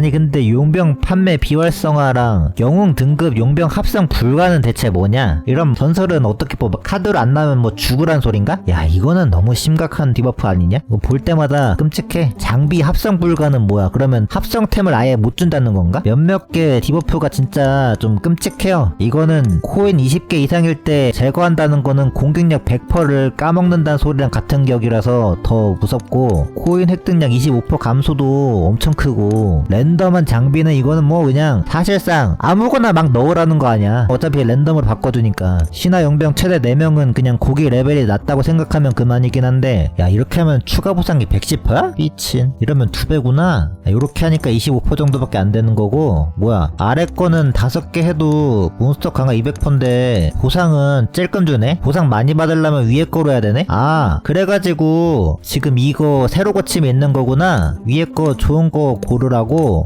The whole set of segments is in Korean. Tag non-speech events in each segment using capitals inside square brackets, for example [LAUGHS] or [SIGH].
아니 근데 용병 판매 비활성화랑 영웅 등급 용병 합성 불가는 대체 뭐냐? 이런 전설은 어떻게 뽑아? 카드로 안 나오면 뭐 죽으란 소린가? 야 이거는 너무 심각한 디버프 아니냐? 이거 볼 때마다 끔찍해. 장비 합성 불가는 뭐야? 그러면 합성템을 아예 못 준다는 건가? 몇몇 개 디버프가 진짜 좀 끔찍해요. 이거는 코인 20개 이상일 때 제거한다는 거는 공격력 100%를 까먹는다는 소리랑 같은 격이라서 더 무섭고 코인 획득량 25% 감소도 엄청 크고 랜 덤한 장비는 이거는 뭐 그냥 사실상 아무거나 막 넣으라는 거 아니야. 어차피 랜덤으로 바꿔주니까. 신화 용병 최대 4명은 그냥 고기 레벨이 낮다고 생각하면 그만이긴 한데 야 이렇게 하면 추가 보상이 110%야? 미친. 이러면 2배구나? 이렇게 하니까 25% 정도밖에 안 되는 거고. 뭐야 아래 거는 5개 해도 몬스터 강화 200%인데 보상은 찔끔 주네? 보상 많이 받으려면 위에 거로 해야 되네? 아 그래가지고 지금 이거 새로 고침이 있는 거구나? 위에 거 좋은 거 고르라고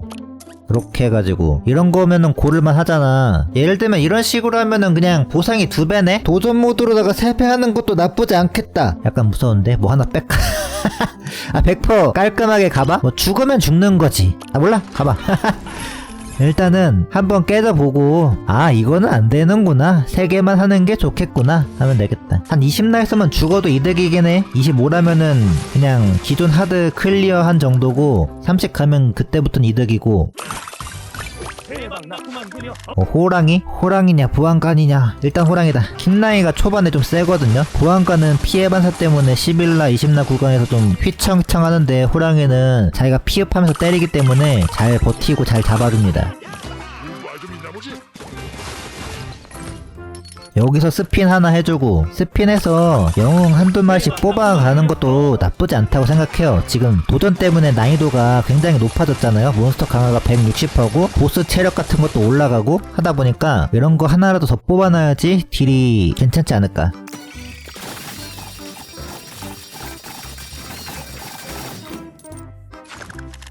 이렇게 해가지고 이런 거면은 고를만 하잖아. 예를 들면 이런 식으로 하면은 그냥 보상이 두 배네? 도전 모드로다가 세 배 하는 것도 나쁘지 않겠다. 약간 무서운데? 뭐 하나 뺄까? [LAUGHS] 아100% 깔끔하게 가봐? 뭐 죽으면 죽는 거지. 아 몰라? 가봐 [LAUGHS] 일단은 한번 깨져보고 아 이거는 안 되는구나. 세 개만 하는 게 좋겠구나 하면 되겠다. 한 20나에서만 죽어도 이득이긴 해. 25라면은 그냥 기존 하드 클리어한 정도고 30 가면 그때부터는 이득이고 어, 호랑이? 호랑이냐 부안관이냐? 일단 호랑이다. 킹라이가 초반에 좀 세거든요. 부안관은 피해 반사 때문에 11라 20라 구간에서 좀 휘청휘청 하는데 호랑이는 자기가 피흡하면서 때리기 때문에 잘 버티고 잘 잡아줍니다 여기서 스핀 하나 해주고 스핀해서 영웅 한두 마리씩 뽑아가는 것도 나쁘지 않다고 생각해요. 지금 도전 때문에 난이도가 굉장히 높아졌잖아요. 몬스터 강화가 160하고 보스 체력 같은 것도 올라가고 하다 보니까 이런 거 하나라도 더 뽑아놔야지 딜이 괜찮지 않을까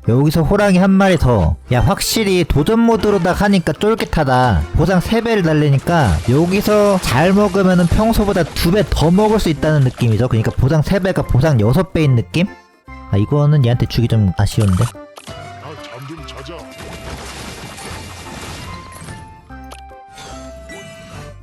여기서 호랑이 한 마리 더. 야, 확실히 도전 모드로다 하니까 쫄깃하다. 보상 3배를 달리니까 여기서 잘 먹으면은 평소보다 2배 더 먹을 수 있다는 느낌이죠. 그러니까 보상 3배가 보상 6배인 느낌? 아, 이거는 얘한테 주기 좀 아쉬운데.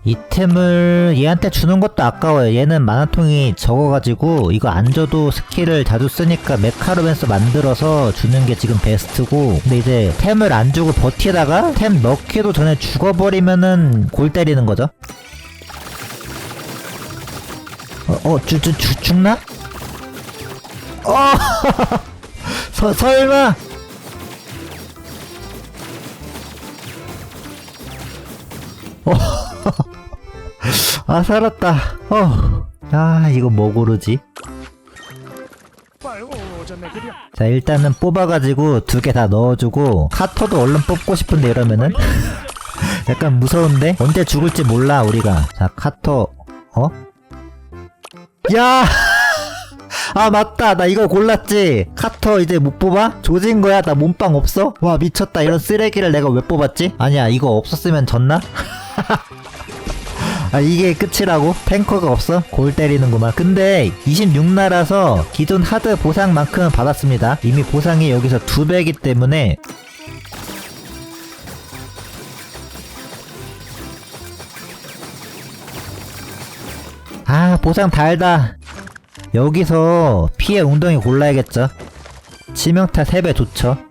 이템을 얘한테 주는 것도 아까워요. 얘는 만화통이 적어가지고 이거 안 줘도 스킬을 자주 쓰니까 메카로맨서 만들어서 주는 게 지금 베스트고 근데 이제 템을 안 주고 버티다가 템 넣기도 전에 죽어버리면은 골 때리는 거죠. 어, 어, 주, 주, 주, 죽나? 어! [LAUGHS] 서, 설마! [LAUGHS] 아 살았다 어. 아 이거 뭐 고르지? 자 일단은 뽑아가지고 두 개 다 넣어주고 카터도 얼른 뽑고 싶은데 이러면은 [LAUGHS] 약간 무서운데 언제 죽을지 몰라 우리가 자 카터 어? 야! [LAUGHS] 아 맞다 나 이거 골랐지 카터 이제 못 뽑아? 조진 거야 나 몸빵 없어? 와 미쳤다 이런 쓰레기를 내가 왜 뽑았지? 아니야 이거 없었으면 졌나? 아 이게 끝이라고? 탱커가 없어? 골 때리는구만. 근데 26나라서 기존 하드 보상만큼은 받았습니다. 이미 보상이 여기서 두 배이기 때문에. 아 보상 달다. 여기서 피해 웅덩이 골라야겠죠? 치명타 3배 좋죠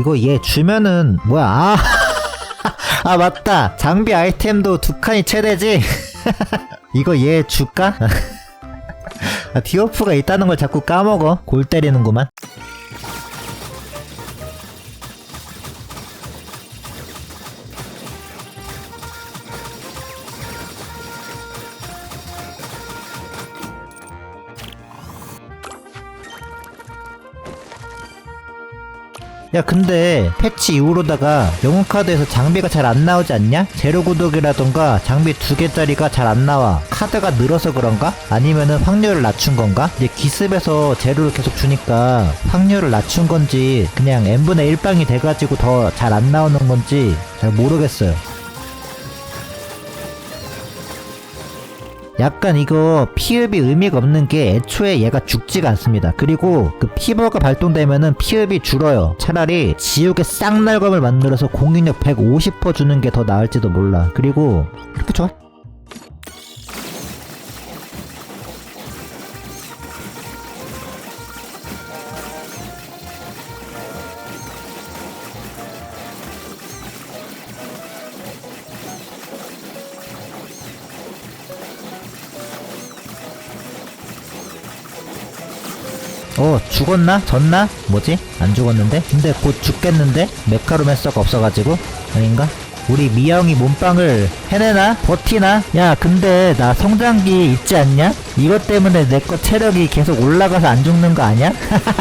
이거 얘 주면은 뭐야? 아, [LAUGHS] 아 맞다. 장비 아이템도 두 칸이 최대지. [LAUGHS] 이거 얘 줄까? [LAUGHS] 아, 디오프가 있다는 걸 자꾸 까먹어. 골 때리는구만 야 근데 패치 이후로다가 영웅 카드에서 장비가 잘 안 나오지 않냐? 제로 구독이라던가 장비 두 개짜리가 잘 안 나와 카드가 늘어서 그런가? 아니면은 확률을 낮춘 건가? 이제 기습에서 제로를 계속 주니까 확률을 낮춘 건지 그냥 n분의 1방이 돼가지고 더 잘 안 나오는 건지 잘 모르겠어요 약간 이거 피흡이 의미가 없는 게 애초에 얘가 죽지가 않습니다. 그리고 그 피버가 발동되면은 피흡이 줄어요. 차라리 지옥의 쌍날검을 만들어서 공격력 150% 주는 게 더 나을지도 몰라. 그리고 이렇게 좋아. 어 죽었나? 졌나? 뭐지? 안 죽었는데? 근데 곧 죽겠는데? 메카로맨서가 없어가지고? 아닌가? 우리 미영이 몸빵을 해내나? 버티나? 야 근데 나 성장기 있지 않냐? 이것 때문에 내 거 체력이 계속 올라가서 안 죽는 거 아니야?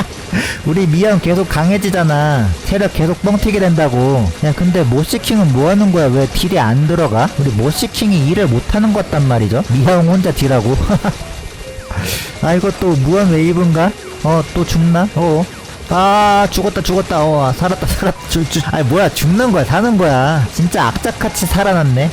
[LAUGHS] 우리 미영 계속 강해지잖아 체력 계속 뻥튀기 된다고 야 근데 모시킹은 뭐하는 거야 왜 딜이 안 들어가? 우리 모시킹이 일을 못하는 것 같단 말이죠 미영 혼자 딜하고 [LAUGHS] 아또 무한 웨이브인가? 어 또 죽나? 어. 아 죽었다 죽었다 어 아, 살았다 살았다 죽, 죽. 아니 뭐야 죽는 거야 사는 거야 진짜 악착같이 살아났네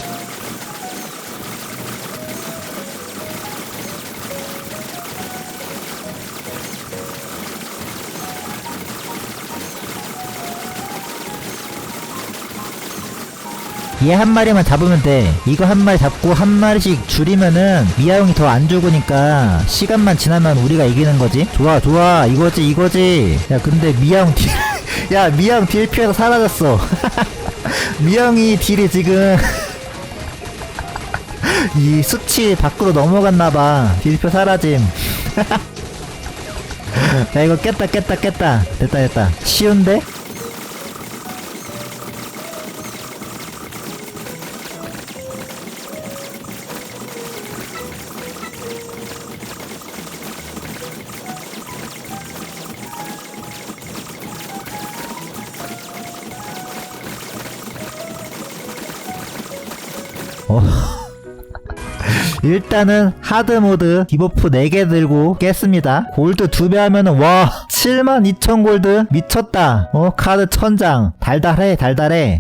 얘 한 마리만 잡으면 돼. 이거 한 마리 잡고 한 마리씩 줄이면은 미아용이 더 안 죽으니까 시간만 지나면 우리가 이기는 거지. 좋아, 좋아. 이거지, 이거지. 야, 근데 미아용 딜, [LAUGHS] 야, 미아용 딜 피해서 사라졌어. [LAUGHS] 미아용이 딜이 지금 [LAUGHS] 이 수치 밖으로 넘어갔나봐. 딜표 사라짐. 야, 이거 깼다, 깼다, 깼다. 됐다, 됐다. 쉬운데? 어. [LAUGHS] 일단은 하드모드 디버프 4개 들고 깼습니다. 골드 2배 하면은 와 72,000 골드 미쳤다. 어 카드 천장. 달달해 달달해